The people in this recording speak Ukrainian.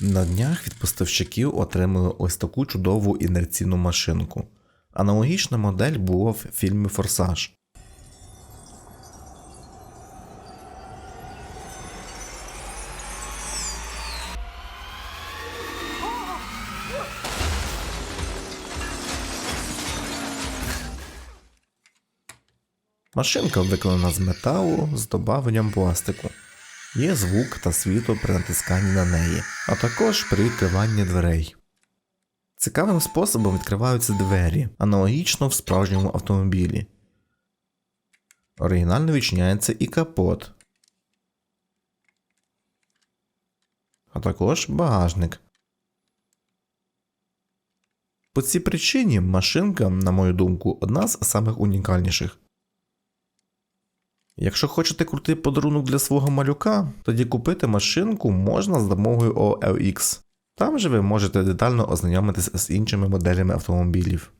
На днях від поставщиків отримали ось таку чудову інерційну машинку. Аналогічна модель була в фільмі Форсаж. Машинка виконана з металу з добавленням пластику. Є звук та світло при натисканні на неї, а також при відкриванні дверей. Цікавим способом відкриваються двері, аналогічно в справжньому автомобілі. Оригінально відчиняється і капот, а також багажник. По цій причині машинка, на мою думку, одна з самих унікальніших. Якщо хочете крутий подарунок для свого малюка, тоді купити машинку можна з допомогою OLX. Там же ви можете детально ознайомитись з іншими моделями автомобілів.